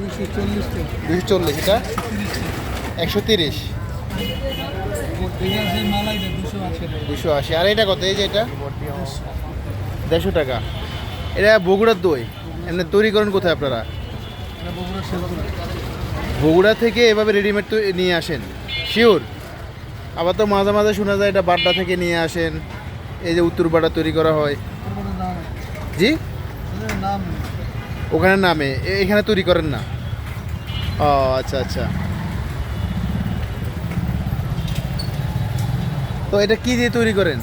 দুশো একশো তিরিশ। দুশো আশি। আর এটা এই যে এটা? দেড়শো টাকা। এটা বগুড়ার দই। তৈরি করেন কোথায় আপনারা? বগুড়া থেকে এভাবে রেডিমেড তো নিয়ে আসেন। শিওর আবার তো মাঝে মাঝে শোনা যায় এটা বাড্ডা থেকে নিয়ে আসেন। এই যে উত্তর বাড্ডা তৈরি করা হয়। জি? ওখানে নামে। এখানে তৈরি করেন না? ও আচ্ছা আচ্ছা। তো এটা কি দিয়ে তৈরি করেন?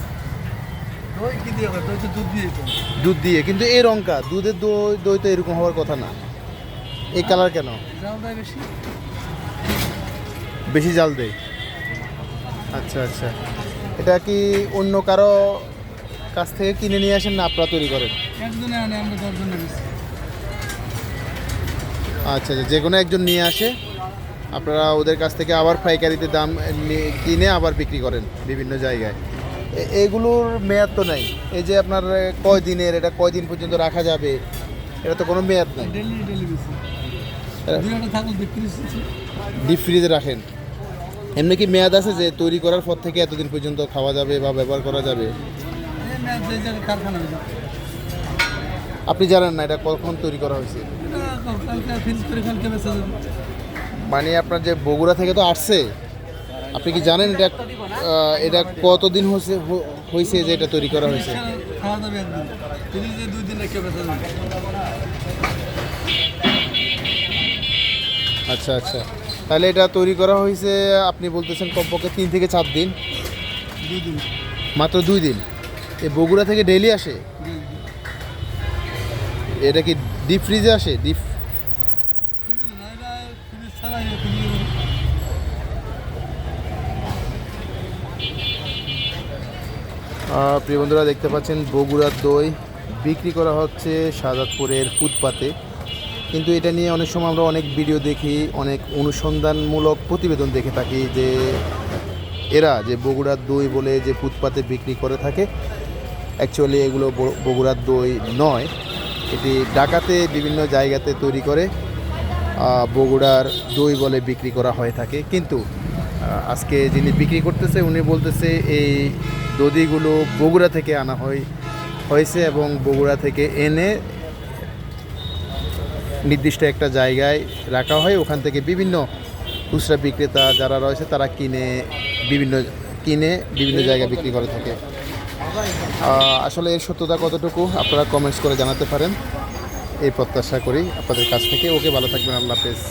দুধ দিয়ে দুধ দিয়ে কিন্তু এই রঙটা দুধের দই দই তো এরকম হওয়ার কথা না। এই কালার কেন? বেশি। বেশি জাল দেয়? আচ্ছা আচ্ছা। এটা কি অন্য কারও কাছ থেকে কিনে নিয়ে আসেন না আপনারা তৈরি করেন? একজনে আনে আমরা দশজনে বেশি আচ্ছা আচ্ছা যে কোনো একজন নিয়ে আসে আপনারা ওদের কাছ থেকে আবার পাইকারিতে দাম কিনে আবার বিক্রি করেন বিভিন্ন জায়গায়। এগুলোর মেয়াদ তো নাই। এই যে আপনার কয় দিনের এটা কয় দিন পর্যন্ত রাখা যাবে? এটা তো কোনো মেয়াদ নাই। ডিপ ফ্রিজে রাখেন। এমনি কি মেয়াদ আছে যে তৈরি করার পর থেকে এতদিন পর্যন্ত খাওয়া যাবে বা ব্যবহার করা যাবে? আপনি জানেন না এটা কখন তৈরি করা হয়েছে। মানে আপনার যে বগুড়া থেকে তো আসছে আপনি কি জানেন এটা এটা কতদিন হয়েছে হয়েছে যে এটা তৈরি করা হয়েছে? আচ্ছা আচ্ছা। তাহলে এটা তৈরি করা হয়েছে আপনি বলতেছেন কমপক্ষে তিন থেকে চার দিন। মাত্র দুই দিন। এই বগুড়া থেকে ডেইলি আসে? এটা কি ডিপ ফ্রিজে আসে? ডিপ প্রিয় বন্ধুরা, দেখতে পাচ্ছেন বগুড়ার দই বিক্রি করা হচ্ছে শাহজাদপুরের ফুটপাতে। কিন্তু এটা নিয়ে অনেক সময় আমরা অনেক ভিডিও দেখি, অনেক অনুসন্ধানমূলক প্রতিবেদন দেখে থাকি যে এরা যে বগুড়ার দই বলে যে ফুটপাতে বিক্রি করে থাকে অ্যাকচুয়ালি এগুলো বগুড়ার দই নয়। এটি ঢাকাতে, বিভিন্ন জায়গাতে তৈরি করে বগুড়ার দই বলে বিক্রি করা হয়ে থাকে। কিন্তু আজকে যিনি বিক্রি করতেছে, উনি বলতেছে এই দধিগুলো বগুড়া থেকে আনা হয়, হয়েছে এবং বগুড়া থেকে এনে নির্দিষ্ট একটা জায়গায় রাখা হয়। ওখান থেকে বিভিন্ন খুচরা বিক্রেতা যারা রয়েছে, তারা কিনে বিভিন্ন কিনে বিভিন্ন জায়গায় বিক্রি করে থাকে। আসলে এর সত্যতা কতটুকু আপনারা কমেন্টস করে জানাতে পারেন। এই প্রত্যাশা করি আপনাদের কাছ থেকে। ওকে ভালো থাকবেন। আল্লাহ হাফেজ।